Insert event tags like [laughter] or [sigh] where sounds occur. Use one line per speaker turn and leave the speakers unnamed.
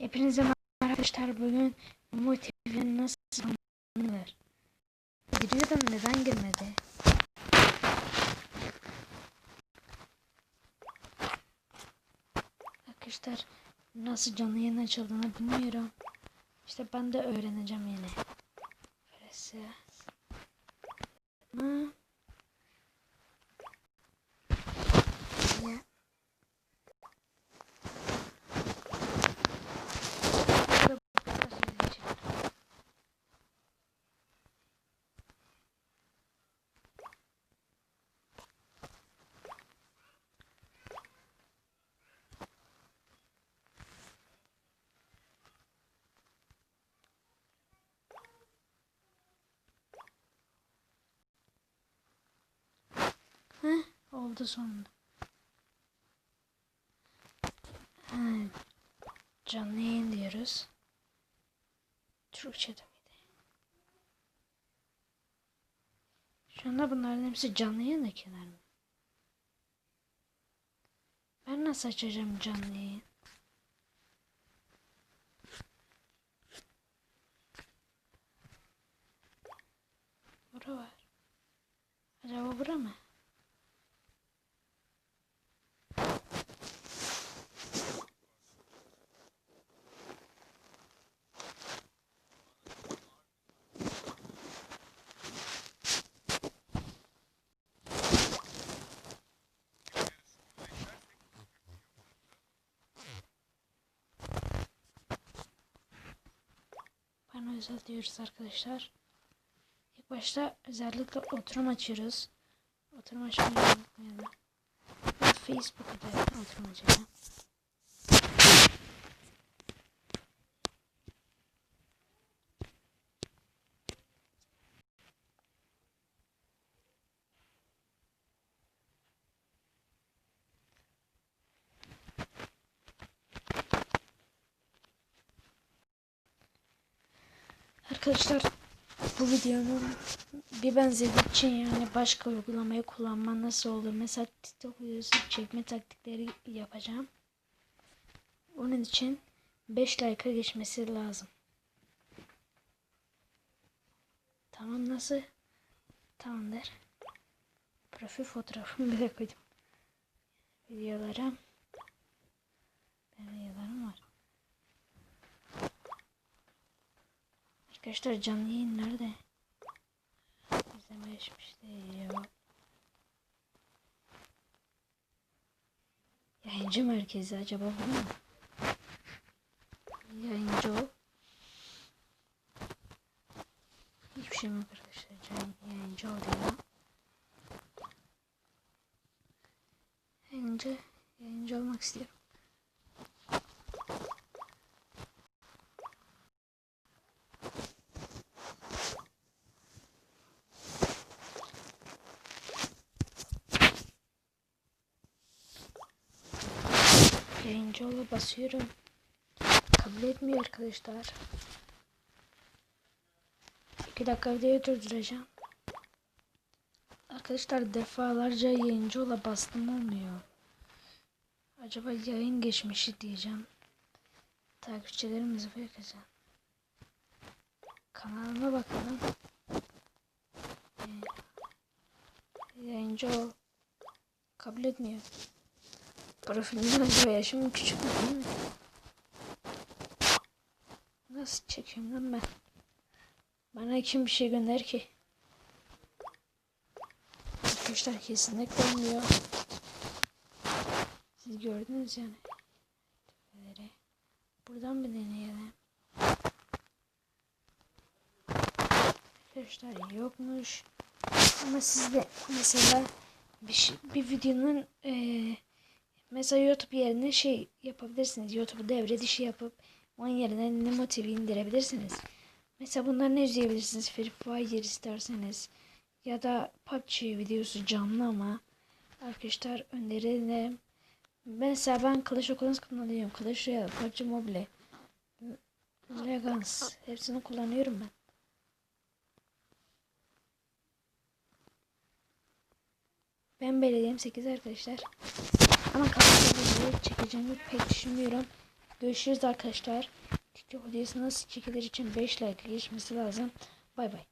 Hepinize merhaba arkadaşlar. Bugün motivin nasıl anlanır? Giriyordum neden girmedi? Arkadaşlar nasıl canlı yayın açıldığını bilmiyorum. İşte ben de öğreneceğim yine. Burası. Ama... oldu sonunda. Ha, canlı yayın diyoruz. Türkçe'de miydi? Şu anda bunların hepsi canlı yayındakiler mi? Ben nasıl açacağım canlı yayın? Bura var. Acaba bura mı? Bana özel diyoruz arkadaşlar. İlk başta özellikle oturum açıyoruz. Oturum açmayı unutmayalım. Ben Facebook'ta da oturum açacağım. Arkadaşlar bu videonun bir benzeri için yani başka uygulamayı kullanma nasıl olur? Mesela TikTok videosu çekme taktikleri yapacağım. Onun için 5 like'a geçmesi lazım. Tamam nasıl? Tamamdır. Profil fotoğrafımı [laughs] bile koydum. Videolara. Arkadaşlar canlı yayın nerede? İzleme geçmiş değil yok. Yayıncı merkezi acaba bu mu? Yayıncı o. Hiçbir şey mi arkadaşlar? Yayıncı o diyor. Yayıncı, yayıncı olmak istiyorum. Ola basıyorum. Kabul etmiyor arkadaşlar. İki dakika videoyu durduracağım. Arkadaşlar defalarca yayıncı ola bastım olmuyor. Acaba yayın geçmişi diyeceğim. Takipçilerimizi bakacağım. Kanalıma bakalım. Ee, Yayıncı ol. Kabul etmiyor. Profilimden acaba yaşım küçük mü? Nasıl çekiyorum lan ben? Bana kim bir şey gönder ki? Arkadaşlar kesinlikle olmuyor. Siz gördünüz yani. Böyle. Buradan mı deneyelim? Arkadaşlar yokmuş. Ama siz de mesela bir, şey- bir videonun eee Mesela YouTube yerine şey yapabilirsiniz. YouTube'u devre dışı yapıp onun yerine Nemotiv'i indirebilirsiniz. Mesela bunları ne izleyebilirsiniz? Free Fire isterseniz. Ya da PUBG videosu canlı ama. Arkadaşlar öneririm. Mesela ben Clash of Clans kullanıyorum. Clash Royale, PUBG Mobile. Legends. Hepsini kullanıyorum ben. Ben belediyem 8 arkadaşlar. Ama kamerayı çekeceğimi pek düşünmüyorum. Görüşürüz arkadaşlar. TikTok videosu nasıl çekilir için 5 like geçmesi lazım. Bay bay.